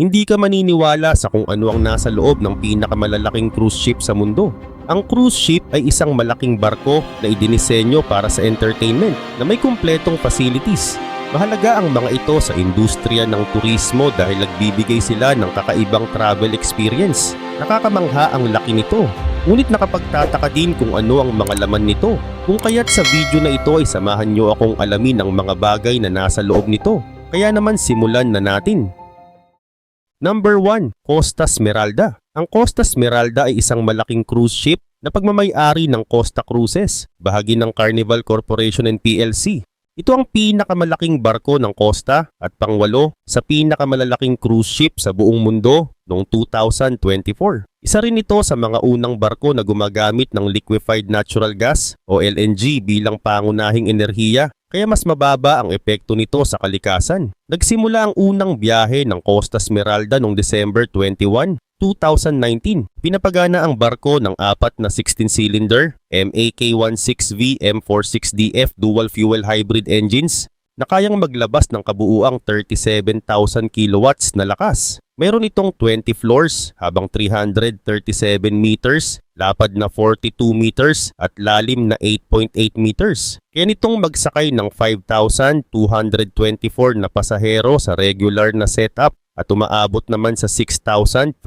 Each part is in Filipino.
Hindi ka maniniwala sa kung ano ang nasa loob ng pinakamalalaking cruise ship sa mundo. Ang cruise ship ay isang malaking barko na idinisenyo para sa entertainment na may kumpletong facilities. Mahalaga ang mga ito sa industriya ng turismo dahil nagbibigay sila ng kakaibang travel experience. Nakakamangha ang laki nito. Ngunit nakapagtataka din kung ano ang mga laman nito. Kung kaya't sa video na ito ay samahan nyo akong alamin ang mga bagay na nasa loob nito. Kaya naman simulan na natin. Number 1, Costa Smeralda. Ang Costa Smeralda ay isang malaking cruise ship na pagmamayari ng Costa Cruises, bahagi ng Carnival Corporation and PLC. Ito ang pinakamalaking barko ng Costa at pangwalo sa pinakamalalaking cruise ship sa buong mundo noong 2024. Isa rin ito sa mga unang barko na gumagamit ng liquefied natural gas o LNG bilang pangunahing enerhiya kaya mas mababa ang epekto nito sa kalikasan. Nagsimula ang unang biyahe ng Costa Smeralda noong December 21, 2019. Pinapagana ang barko ng apat na 16-cylinder MAK-16V M46DF dual fuel hybrid engines na kayang maglabas ng kabuuang 37,000 kilowatts na lakas. Mayroon itong 20 floors habang 337 meters, lapad na 42 meters at lalim na 8.8 meters. Kaya nitong magsakay ng 5,224 na pasahero sa regular na setup at umaabot naman sa 6,554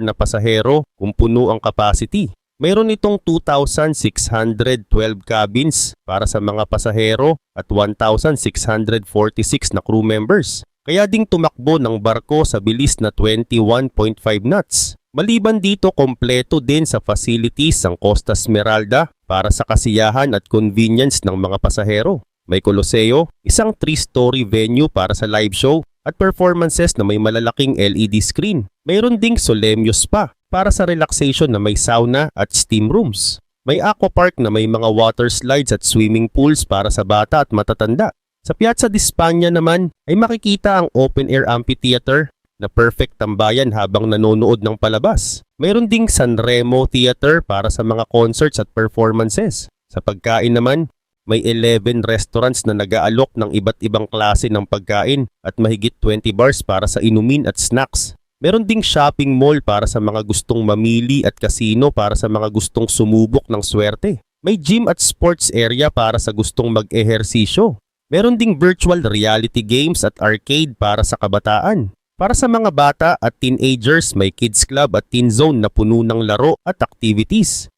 na pasahero kung puno ang capacity. Mayroon itong 2,612 cabins para sa mga pasahero at 1,646 na crew members. Kaya ding tumakbo ng barko sa bilis na 21.5 knots. Maliban dito kompleto din sa facilities ang Costa Smeralda para sa kasiyahan at convenience ng mga pasahero. May koloseo, isang 3-story venue para sa live show at performances na may malalaking LED screen. Mayroon ding Solemio Spa para sa relaxation na may sauna at steam rooms. May aquapark na may mga water slides at swimming pools para sa bata at matatanda. Sa Piazza di Spagna naman ay makikita ang open-air amphitheater na perfect tambayan habang nanonood ng palabas. Mayroon ding Sanremo Theater para sa mga concerts at performances. Sa pagkain naman, may 11 restaurants na nag-aalok ng iba't ibang klase ng pagkain at mahigit 20 bars para sa inumin at snacks. Meron ding shopping mall para sa mga gustong mamili at casino para sa mga gustong sumubok ng swerte. May gym at sports area para sa gustong mag-ehersisyo. Meron ding virtual reality games at arcade para sa kabataan. Para sa mga bata at teenagers, may kids club at teen zone na puno ng laro at activities.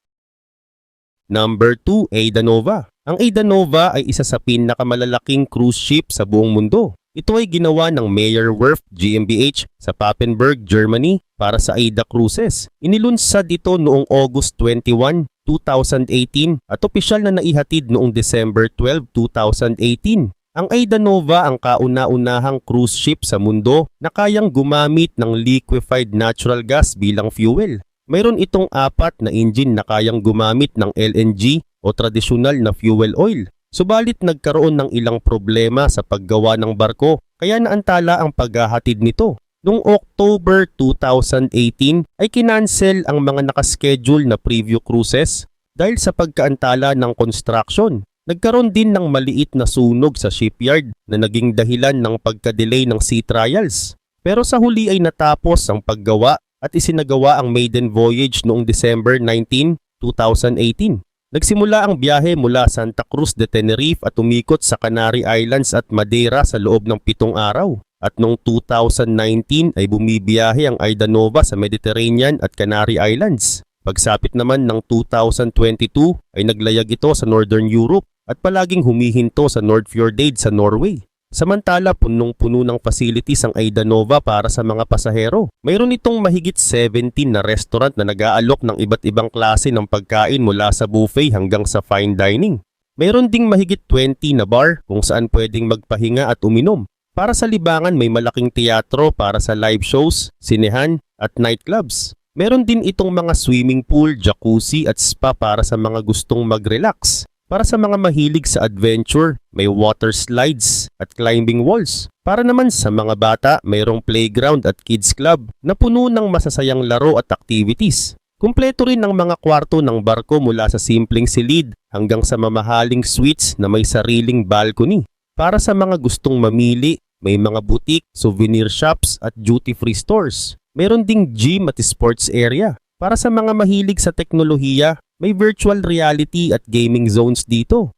Number 2, Ada Nova. Ang Ada Nova ay isa sa pinakamalalaking cruise ship sa buong mundo. Ito ay ginawa ng Meyer Werft GmbH sa Papenburg, Germany para sa Ada Cruises. Inilunsad ito noong August 21, 2018 at opisyal na naihatid noong December 12, 2018. Ang Ada Nova ang kauna-unahang cruise ship sa mundo na kayang gumamit ng liquefied natural gas bilang fuel. Mayroon itong apat na engine na kayang gumamit ng LNG o tradisyonal na fuel oil. Subalit nagkaroon ng ilang problema sa paggawa ng barko kaya naantala ang paghahatid nito. Noong October 2018 ay kinansel ang mga nakaschedule na preview cruises dahil sa pagkaantala ng construction. Nagkaroon din ng maliit na sunog sa shipyard na naging dahilan ng pagka-delay ng sea trials. Pero sa huli ay natapos ang paggawa at isinagawa ang maiden voyage noong December 19, 2018. Nagsimula ang biyahe mula Santa Cruz de Tenerife at umikot sa Canary Islands at Madeira sa loob ng pitong araw. At noong 2019 ay bumibiyahe ang Aida Nova sa Mediterranean at Canary Islands. Pagsapit naman ng 2022 ay naglayag ito sa Northern Europe at palaging humihinto sa Nordfjordeid sa Norway. Samantala, punong-puno ng facilities ang Aida Nova para sa mga pasahero. Mayroon itong mahigit 17 na restaurant na nag-aalok ng iba't ibang klase ng pagkain mula sa buffet hanggang sa fine dining. Mayroon ding mahigit 20 na bar kung saan pwedeng magpahinga at uminom. Para sa libangan may malaking teatro para sa live shows, sinehan at nightclubs. Meron din itong mga swimming pool, jacuzzi at spa para sa mga gustong mag-relax. Para sa mga mahilig sa adventure, may water slides at climbing walls. Para naman sa mga bata, mayroong playground at kids club na puno ng masasayang laro at activities. Kumpleto rin ang mga kwarto ng barko mula sa simpleng silid hanggang sa mamahaling suites na may sariling balcony. Para sa mga gustong mamili, may mga boutique, souvenir shops at duty-free stores. Meron ding gym at sports area. Para sa mga mahilig sa teknolohiya, may virtual reality at gaming zones dito.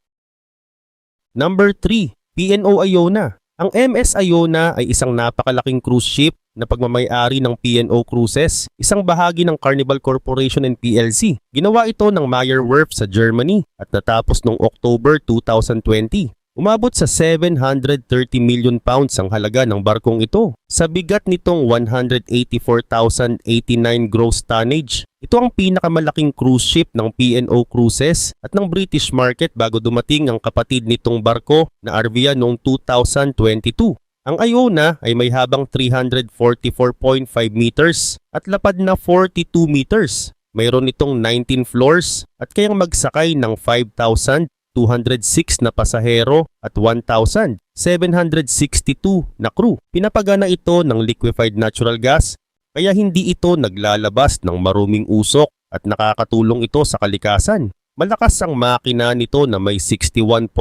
Number 3, PNO Iona. Ang MS Iona ay isang napakalaking cruise ship na pagmamayari ng PNO Cruises, isang bahagi ng Carnival Corporation and PLC. Ginawa ito ng Meyer Werft sa Germany at natapos noong October 2020. Umabot sa 730 million pounds ang halaga ng barkong ito. Sa bigat nitong 184,089 gross tonnage, ito ang pinakamalaking cruise ship ng P&O Cruises at ng British market bago dumating ang kapatid nitong barko na Arvia noong 2022. Ang Iona ay may habang 344.5 meters at lapad na 42 meters. Mayroon itong 19 floors at kayang magsakay ng 5,206 na pasahero at 1,762 na crew. Pinapagana ito ng liquefied natural gas kaya hindi ito naglalabas ng maruming usok at nakakatulong ito sa kalikasan. Malakas ang makina nito na may 61.7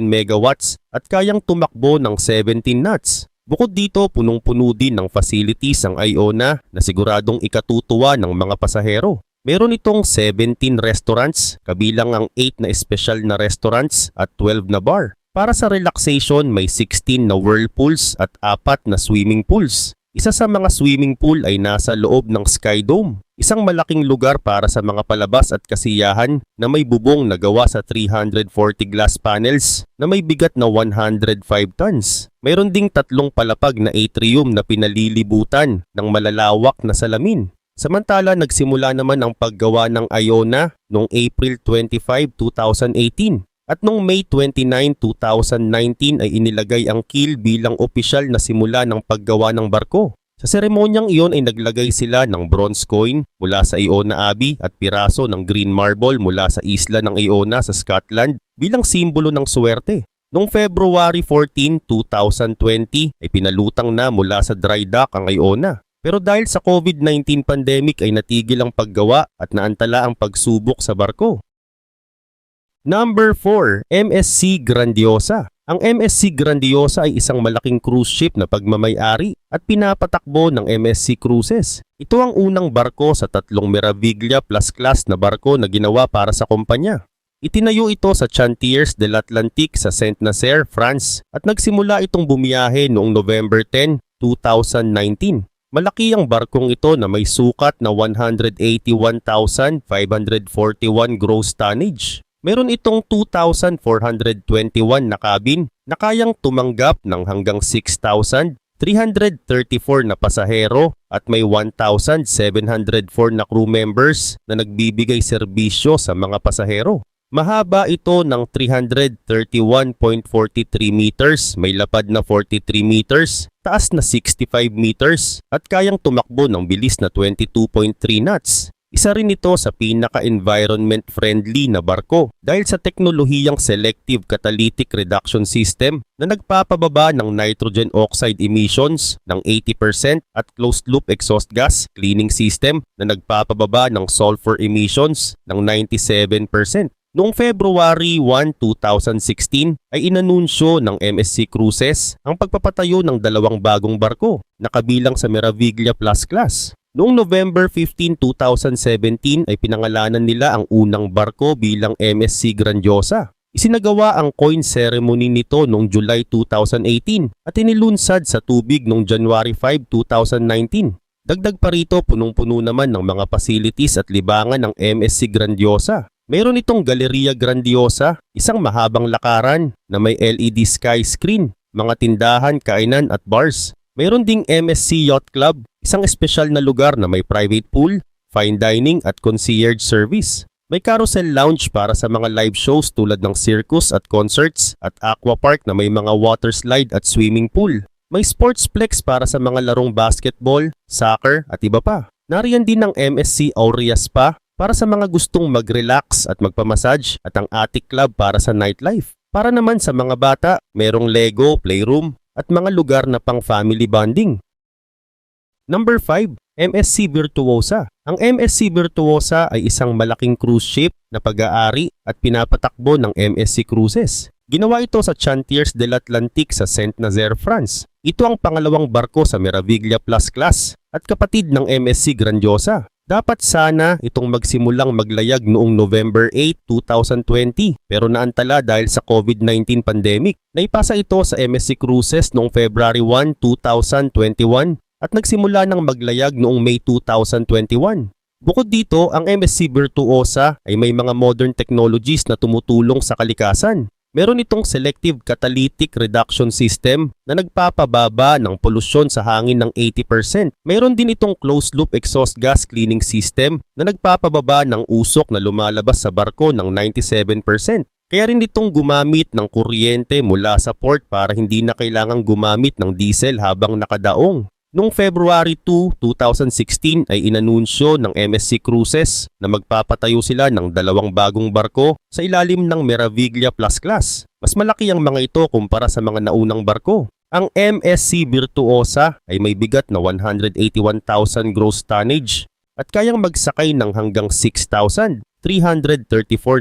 megawatts at kayang tumakbo ng 17 knots. Bukod dito, punong-puno din ng facilities ang Iona na siguradong ikatutuwa ng mga pasahero. Meron itong 17 restaurants, kabilang ang 8 na espesyal na restaurants at 12 na bar. Para sa relaxation, may 16 na whirlpools at 4 na swimming pools. Isa sa mga swimming pool ay nasa loob ng Sky Dome, isang malaking lugar para sa mga palabas at kasiyahan na may bubong na gawa sa 340 glass panels na may bigat na 105 tons. Mayroon ding tatlong palapag na atrium na pinalilibutan ng malalawak na salamin. Samantala, nagsimula naman ang paggawa ng Iona noong April 25, 2018 at noong May 29, 2019 ay inilagay ang keel bilang opisyal na simula ng paggawa ng barko. Sa seremonyang iyon ay naglagay sila ng bronze coin mula sa Iona Abbey at piraso ng green marble mula sa isla ng Iona sa Scotland bilang simbolo ng swerte. Noong February 14, 2020 ay pinalutang na mula sa dry dock ang Iona. Pero dahil sa COVID-19 pandemic ay natigil ang paggawa at naantala ang pagsubok sa barko. Number 4, MSC Grandiosa. Ang MSC Grandiosa ay isang malaking cruise ship na pagmamayari at pinapatakbo ng MSC Cruises. Ito ang unang barko sa tatlong Meraviglia Plus Class na barko na ginawa para sa kumpanya. Itinayo ito sa Chantiers de l'Atlantique sa Saint-Nazaire, France at nagsimula itong bumiyahe noong November 10, 2019. Malaki ang barkong ito na may sukat na 181,541 gross tonnage. Meron itong 2,421 na cabin na kayang tumanggap ng hanggang 6,334 na pasahero at may 1,704 na crew members na nagbibigay serbisyo sa mga pasahero. Mahaba ito ng 331.43 meters, may lapad na 43 meters, taas na 65 meters at kayang tumakbo ng bilis na 22.3 knots. Isa rin ito sa pinaka-environment friendly na barko dahil sa teknolohiyang Selective Catalytic Reduction System na nagpapababa ng nitrogen oxide emissions ng 80% at closed-loop exhaust gas cleaning system na nagpapababa ng sulfur emissions ng 97%. Noong February 1, 2016 ay inanunsyo ng MSC Cruises ang pagpapatayo ng dalawang bagong barko na kabilang sa Meraviglia Plus Class. Noong November 15, 2017 ay pinangalanan nila ang unang barko bilang MSC Grandiosa. Isinagawa ang coin ceremony nito noong July 2018 at inilunsad sa tubig noong January 5, 2019. Dagdag pa rito punong-puno naman ng mga facilities at libangan ng MSC Grandiosa. Mayroon itong Galeria Grandiosa, isang mahabang lakaran na may LED sky screen, mga tindahan, kainan at bars. Mayroon ding MSC Yacht Club, isang espesyal na lugar na may private pool, fine dining at concierge service. May carousel lounge para sa mga live shows tulad ng circus at concerts at aqua park na may mga water slide at swimming pool. May sportsplex para sa mga larong basketball, soccer at iba pa. Nariyan din ang MSC Aurea Spa para sa mga gustong mag-relax at magpamassage at ang Attic Club para sa nightlife. Para naman sa mga bata, merong Lego, playroom at mga lugar na pang family bonding. Number 5, MSC Virtuosa. Ang MSC Virtuosa ay isang malaking cruise ship na pag-aari at pinapatakbo ng MSC Cruises. Ginawa ito sa Chantiers de l'Atlantique sa Saint-Nazaire, France. Ito ang pangalawang barko sa Meraviglia Plus class at kapatid ng MSC Grandiosa. Dapat sana itong magsimulang maglayag noong November 8, 2020 pero naantala dahil sa COVID-19 pandemic. Naipasa ito sa MSC Cruises noong February 1, 2021 at nagsimula ng maglayag noong May 2021. Bukod dito, ang MSC Virtuosa ay may mga modern technologies na tumutulong sa kalikasan. Meron itong selective catalytic reduction system na nagpapababa ng polusyon sa hangin ng 80%. Meron din itong closed loop exhaust gas cleaning system na nagpapababa ng usok na lumalabas sa barko ng 97%. Kaya rin itong gumamit ng kuryente mula sa port para hindi na kailangang gumamit ng diesel habang nakadaong. Noong February 2, 2016 ay inanunsyo ng MSC Cruises na magpapatayo sila ng dalawang bagong barko sa ilalim ng Meraviglia Plus Class. Mas malaki ang mga ito kumpara sa mga naunang barko. Ang MSC Virtuosa ay may bigat na 181,000 gross tonnage at kayang magsakay ng hanggang 6,334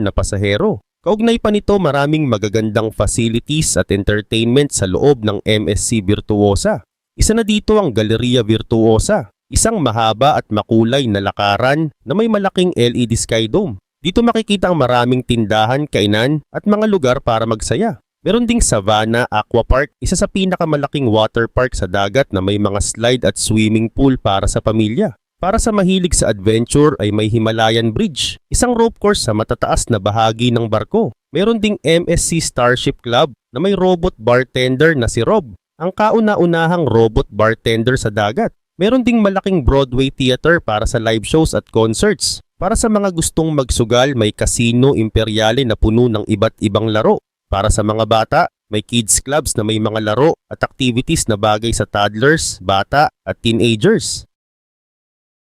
na pasahero. Kaugnay pa nito maraming magagandang facilities at entertainment sa loob ng MSC Virtuosa. Isa na dito ang Galleria Virtuosa, isang mahaba at makulay na lakaran na may malaking LED sky dome. Dito makikita ang maraming tindahan, kainan at mga lugar para magsaya. Meron ding Savannah Aqua Park, isa sa pinakamalaking water park sa dagat na may mga slide at swimming pool para sa pamilya. Para sa mahilig sa adventure ay may Himalayan Bridge, isang rope course sa matataas na bahagi ng barko. Meron ding MSC Starship Club na may robot bartender na si Rob ang kauna-unahang robot bartender sa dagat. Meron ding malaking Broadway theater para sa live shows at concerts. Para sa mga gustong magsugal, may casino imperiale na puno ng iba't ibang laro. Para sa mga bata, may kids clubs na may mga laro at activities na bagay sa toddlers, bata at teenagers.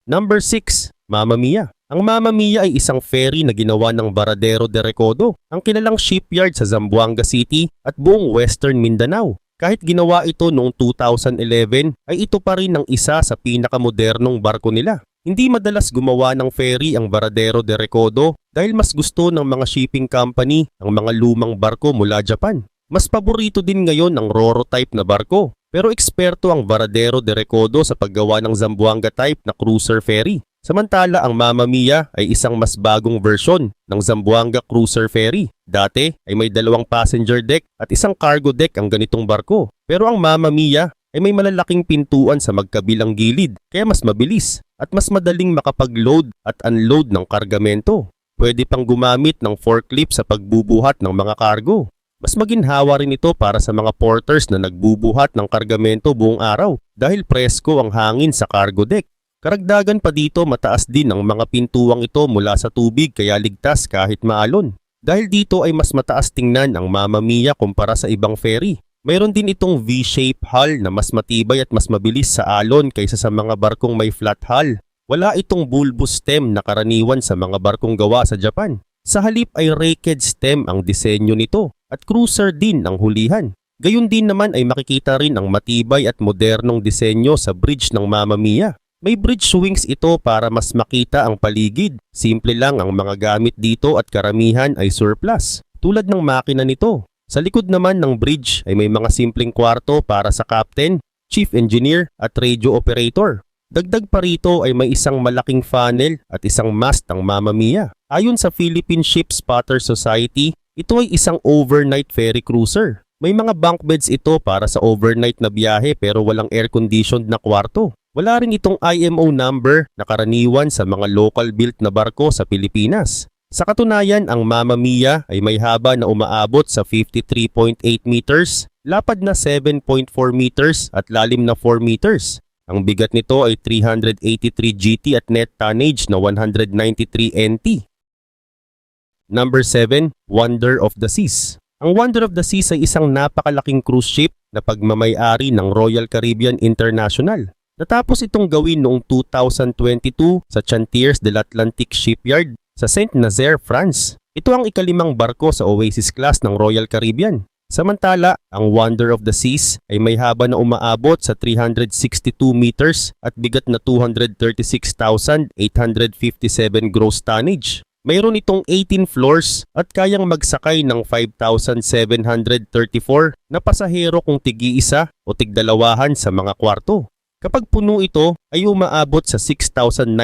Number 6, Mamma Mia. Ang Mamma Mia ay isang ferry na ginawa ng Baradero de Recodo, ang kilalang shipyard sa Zamboanga City at buong Western Mindanao. Kahit ginawa ito noong 2011 ay ito pa rin ang isa sa pinakamodernong barko nila. Hindi madalas gumawa ng ferry ang Baradero de Recodo dahil mas gusto ng mga shipping company ang mga lumang barko mula Japan. Mas paborito din ngayon ang Roro type na barko pero eksperto ang Baradero de Recodo sa paggawa ng Zamboanga type na cruiser ferry. Samantala ang Mamma Mia ay isang mas bagong version ng Zamboanga Cruiser Ferry. Dati ay may dalawang passenger deck at isang cargo deck ang ganitong barko. Pero ang Mamma Mia ay may malalaking pintuan sa magkabilang gilid kaya mas mabilis at mas madaling makapag-load at unload ng kargamento. Pwede pang gumamit ng forklift sa pagbubuhat ng mga cargo. Mas maginhawa rin ito para sa mga porters na nagbubuhat ng kargamento buong araw dahil presko ang hangin sa cargo deck. Karagdagan pa dito mataas din ang mga pintuwang ito mula sa tubig kaya ligtas kahit maalon. Dahil dito ay mas mataas tingnan ang Mamma Mia kumpara sa ibang ferry. Mayroon din itong V-shape hull na mas matibay at mas mabilis sa alon kaysa sa mga barkong may flat hull. Wala itong bulbous stem na karaniwan sa mga barkong gawa sa Japan. Sa halip ay raked stem ang disenyo nito at cruiser din ang hulihan. Gayun din naman ay makikita rin ang matibay at modernong disenyo sa bridge ng Mamma Mia. May bridge wings ito para mas makita ang paligid. Simple lang ang mga gamit dito at karamihan ay surplus, tulad ng makina nito. Sa likod naman ng bridge ay may mga simpleng kwarto para sa captain, chief engineer at radio operator. Dagdag pa rito ay may isang malaking funnel at isang mast ang Mamma Mia. Ayon sa Philippine Ship Spotter Society, ito ay isang overnight ferry cruiser. May mga bunk beds ito para sa overnight na biyahe pero walang air-conditioned na kwarto. Wala rin itong IMO number na karaniwan sa mga local built na barko sa Pilipinas. Sa katunayan, ang Mamma Mia ay may haba na umaabot sa 53.8 meters, lapad na 7.4 meters at lalim na 4 meters. Ang bigat nito ay 383 GT at net tonnage na 193 NT. Number 7, Wonder of the Seas. Ang Wonder of the Seas ay isang napakalaking cruise ship na pagmamayari ng Royal Caribbean International. Natapos itong gawin noong 2022 sa Chantiers de l'Atlantique Shipyard sa Saint-Nazaire, France. Ito ang ikalimang barko sa Oasis class ng Royal Caribbean. Samantala, ang Wonder of the Seas ay may haba na umaabot sa 362 meters at bigat na 236,857 gross tonnage. Mayroon itong 18 floors at kayang magsakay ng 5,734 na pasahero kung tigi-isa o tigdalawahan sa mga kwarto. Kapag puno ito ay umaabot sa 6,988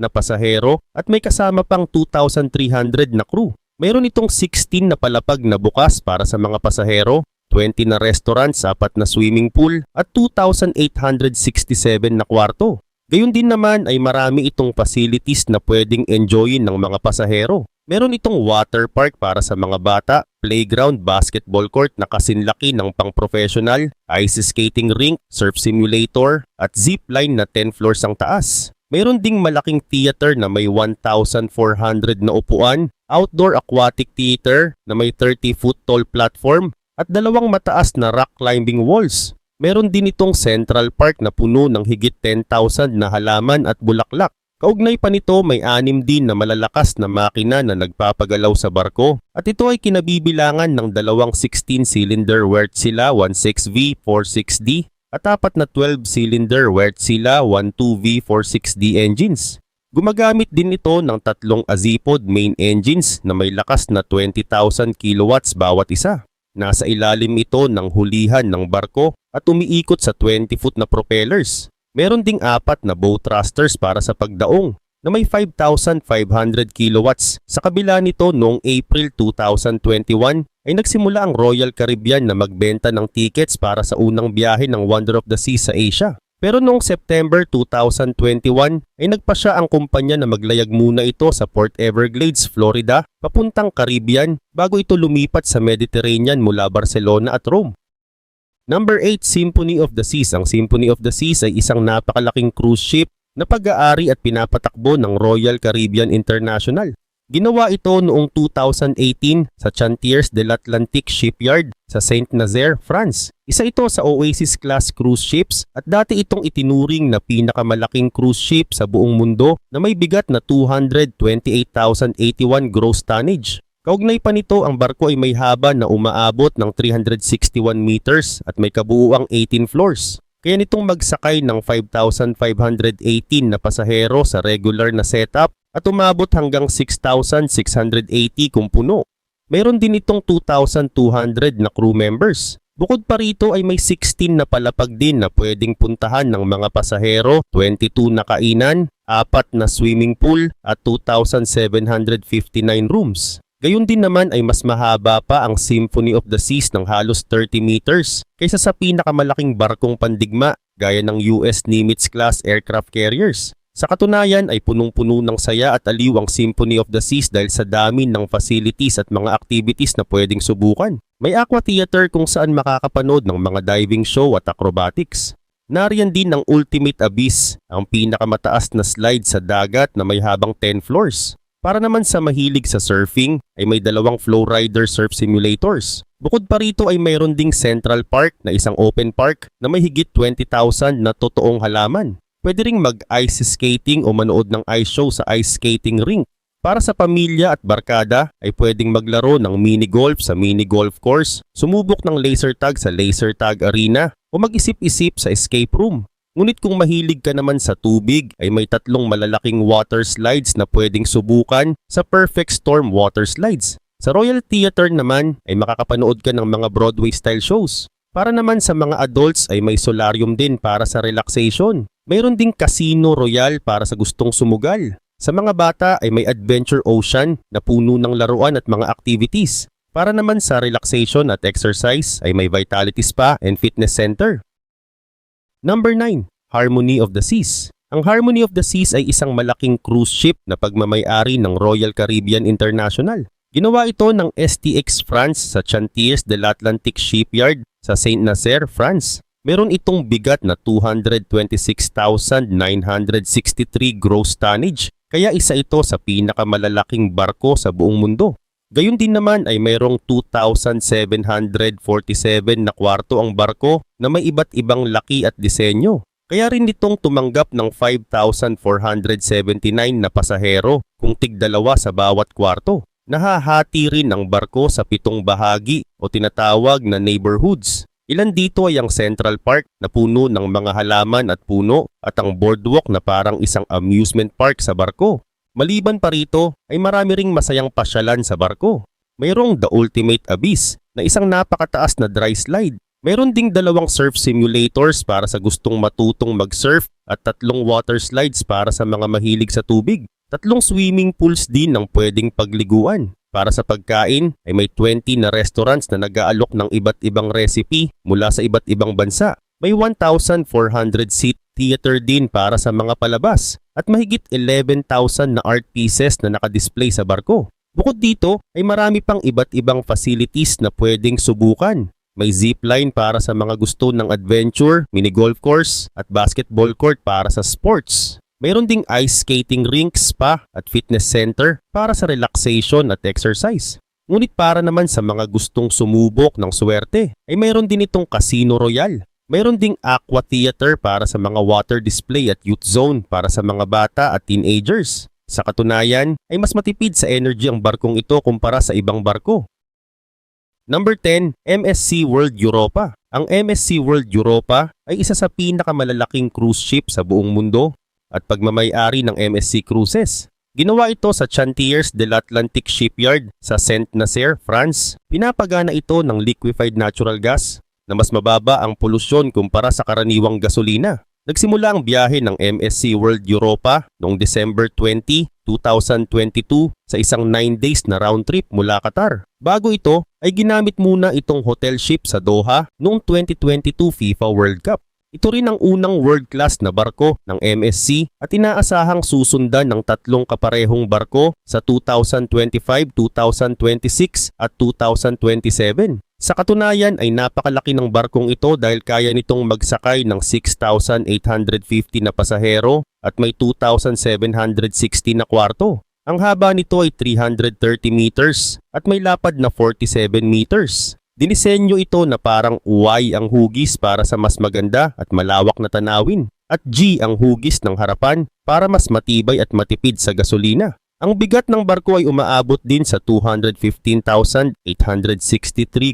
na pasahero at may kasama pang 2,300 na crew. Mayroon itong 16 na palapag na bukas para sa mga pasahero, 20 na restaurants, apat na swimming pool at 2,867 na kwarto. Gayun din naman ay marami itong facilities na pwedeng enjoyin ng mga pasahero. Meron itong water park para sa mga bata, playground, basketball court na kasinlaki ng pang-professional, ice skating rink, surf simulator, at zip line na 10 floors ang taas. Mayroon ding malaking theater na may 1,400 na upuan, outdoor aquatic theater na may 30-foot tall platform, at dalawang mataas na rock climbing walls. Meron din itong Central Park na puno ng higit 10,000 na halaman at bulaklak. Kaugnay pa nito may anim din na malalakas na makina na nagpapagalaw sa barko at ito ay kinabibilangan ng dalawang 16-cylinder Wärtsilä 16V 46D at apat na 12-cylinder Wärtsilä 12V 46D engines. Gumagamit din ito ng tatlong Azipod main engines na may lakas na 20,000 kilowatts bawat isa. Nasa ilalim ito ng hulihan ng barko at umiikot sa 20-foot na propellers. Meron ding apat na bow thrusters para sa pagdaong na may 5,500 kilowatts. Sa kabila nito noong April 2021 ay nagsimula ang Royal Caribbean na magbenta ng tickets para sa unang biyahe ng Wonder of the Seas sa Asia. Pero noong September 2021 ay nagpa siya ang kumpanya na maglayag muna ito sa Port Everglades, Florida, papuntang Caribbean bago ito lumipat sa Mediterranean mula Barcelona at Rome. Number 8, Symphony of the Seas. Ang Symphony of the Seas ay isang napakalaking cruise ship na pag-aari at pinapatakbo ng Royal Caribbean International. Ginawa ito noong 2018 sa Chantiers de l'Atlantique Shipyard sa Saint-Nazaire, France. Isa ito sa Oasis class cruise ships at dati itong itinuring na pinakamalaking cruise ship sa buong mundo na may bigat na 228,081 gross tonnage. Kaugnay pa nito, ang barko ay may haba na umaabot ng 361 meters at may kabuuang 18 floors. Kaya nitong magsakay ng 5,518 na pasahero sa regular na setup at umabot hanggang 6,680 kung puno. Mayroon din itong 2,200 na crew members. Bukod pa rito ay may 16 na palapag din na pwedeng puntahan ng mga pasahero, 22 na kainan, 4 na swimming pool at 2,759 rooms. Gayun din naman ay mas mahaba pa ang Symphony of the Seas ng halos 30 meters kaysa sa pinakamalaking barkong pandigma gaya ng US Nimitz class aircraft carriers. Sa katunayan ay punong-puno ng saya at aliw ang Symphony of the Seas dahil sa dami ng facilities at mga activities na pwedeng subukan. May aqua theater kung saan makakapanood ng mga diving show at acrobatics. Nariyan din ang Ultimate Abyss, ang pinakamataas na slide sa dagat na may habang 10 floors. Para naman sa mahilig sa surfing ay may dalawang flowrider surf simulators. Bukod pa rito ay mayroon ding Central Park na isang open park na may higit 20,000 na totoong halaman. Pwede ring mag-ice skating o manood ng ice show sa ice skating rink. Para sa pamilya at barkada ay pwedeng maglaro ng mini golf sa mini golf course, sumubok ng laser tag sa laser tag arena o mag-isip-isip sa escape room. Ngunit kung mahilig ka naman sa tubig ay may tatlong malalaking water slides na pwedeng subukan sa Perfect Storm Water Slides. Sa Royal Theater naman ay makakapanood ka ng mga Broadway style shows. Para naman sa mga adults ay may solarium din para sa relaxation. Mayroon ding Casino Royal para sa gustong sumugal. Sa mga bata ay may Adventure Ocean na puno ng laruan at mga activities. Para naman sa relaxation at exercise ay may Vitality Spa and Fitness Center. Number 9, Harmony of the Seas. Ang Harmony of the Seas ay isang malaking cruise ship na pagmamayari ng Royal Caribbean International. Ginawa ito ng STX France sa Chantiers de l'Atlantique Shipyard sa Saint-Nazaire, France. Meron itong bigat na 226,963 gross tonnage kaya isa ito sa pinakamalalaking barko sa buong mundo. Gayun din naman ay mayroong 2,747 na kwarto ang barko na may iba't ibang laki at disenyo. Kaya rin itong tumanggap ng 5,479 na pasahero kung tigdalawa sa bawat kwarto. Nahahati rin ang barko sa pitong bahagi o tinatawag na neighborhoods. Ilan dito ay ang Central Park na puno ng mga halaman at puno at ang boardwalk na parang isang amusement park sa barko. Maliban pa rito ay marami ring masayang pasyalan sa barko. Mayroong The Ultimate Abyss na isang napakataas na dry slide. Mayroon ding dalawang surf simulators para sa gustong matutong mag-surf at tatlong water slides para sa mga mahilig sa tubig. Tatlong swimming pools din ang pwedeng pagliguan. Para sa pagkain ay may 20 na restaurants na nag-aalok ng iba't ibang recipe mula sa iba't ibang bansa. May 1,400 seat theater din para sa mga palabas at mahigit 11,000 na art pieces na nakadisplay sa barko. Bukod dito ay marami pang iba't ibang facilities na pwedeng subukan. May zipline para sa mga gusto ng adventure, mini golf course at basketball court para sa sports. Mayroon ding ice skating rink, spa at fitness center para sa relaxation at exercise. Ngunit para naman sa mga gustong sumubok ng swerte ay mayroon din itong Casino Royal. Mayroon ding aqua theater para sa mga water display at youth zone para sa mga bata at teenagers. Sa katunayan ay mas matipid sa energy ang barkong ito kumpara sa ibang barko. Number 10, MSC World Europa. Ang MSC World Europa ay isa sa pinakamalalaking cruise ship sa buong mundo at pagmamayari ng MSC Cruises. Ginawa ito sa Chantiers de l'Atlantic Shipyard sa Saint-Nazaire, France. Pinapagana ito ng liquefied natural gas na mas mababa ang polusyon kumpara sa karaniwang gasolina. Nagsimula ang biyahe ng MSC World Europa noong December 20, 2022 sa isang 9 days na round trip mula Qatar. Bago ito ay ginamit muna itong hotel ship sa Doha noong 2022 FIFA World Cup. Ito rin ang unang world-class na barko ng MSC at inaasahang susundan ng tatlong kaparehong barko sa 2025, 2026 at 2027. Sa katunayan ay napakalaki ng barkong ito dahil kaya nitong magsakay ng 6,850 na pasahero at may 2,760 na kwarto. Ang haba nito ay 330 meters at may lapad na 47 meters. Dinisenyo ito na parang Y ang hugis para sa mas maganda at malawak na tanawin at G ang hugis ng harapan para mas matibay at matipid sa gasolina. Ang bigat ng barko ay umaabot din sa 215,863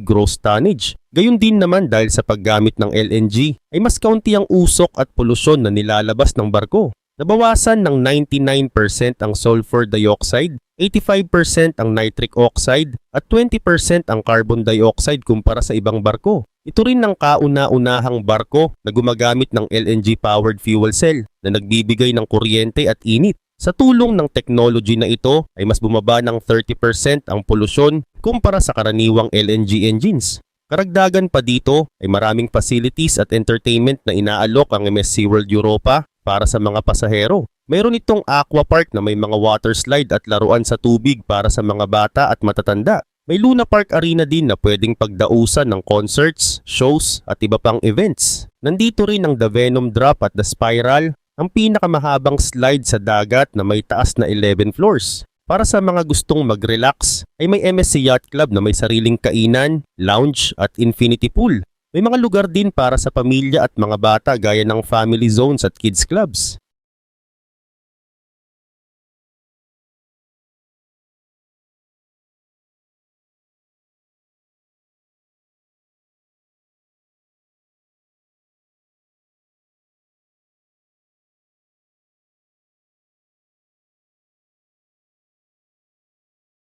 gross tonnage. Gayun din naman dahil sa paggamit ng LNG ay mas kaunti ang usok at polusyon na nilalabas ng barko. Nabawasan ng 99% ang sulfur dioxide, 85% ang nitric oxide at 20% ang carbon dioxide kumpara sa ibang barko. Ito rin ang kauna-unahang barko na gumagamit ng LNG-powered fuel cell na nagbibigay ng kuryente at init. Sa tulong ng technology na ito ay mas bumaba ng 30% ang polusyon kumpara sa karaniwang LNG engines. Karagdagan pa dito ay maraming facilities at entertainment na inaalok ang MSC World Europa para sa mga pasahero. Mayroon itong aqua park na may mga water slide at laruan sa tubig para sa mga bata at matatanda. May Luna Park Arena din na pwedeng pagdausan ng concerts, shows at iba pang events. Nandito rin ang The Venom Drop at The Spiral, ang pinakamahabang slide sa dagat na may taas na 11 floors. Para sa mga gustong mag-relax ay may MSC Yacht Club na may sariling kainan, lounge at infinity pool. May mga lugar din para sa pamilya at mga bata gaya ng family zones at kids clubs.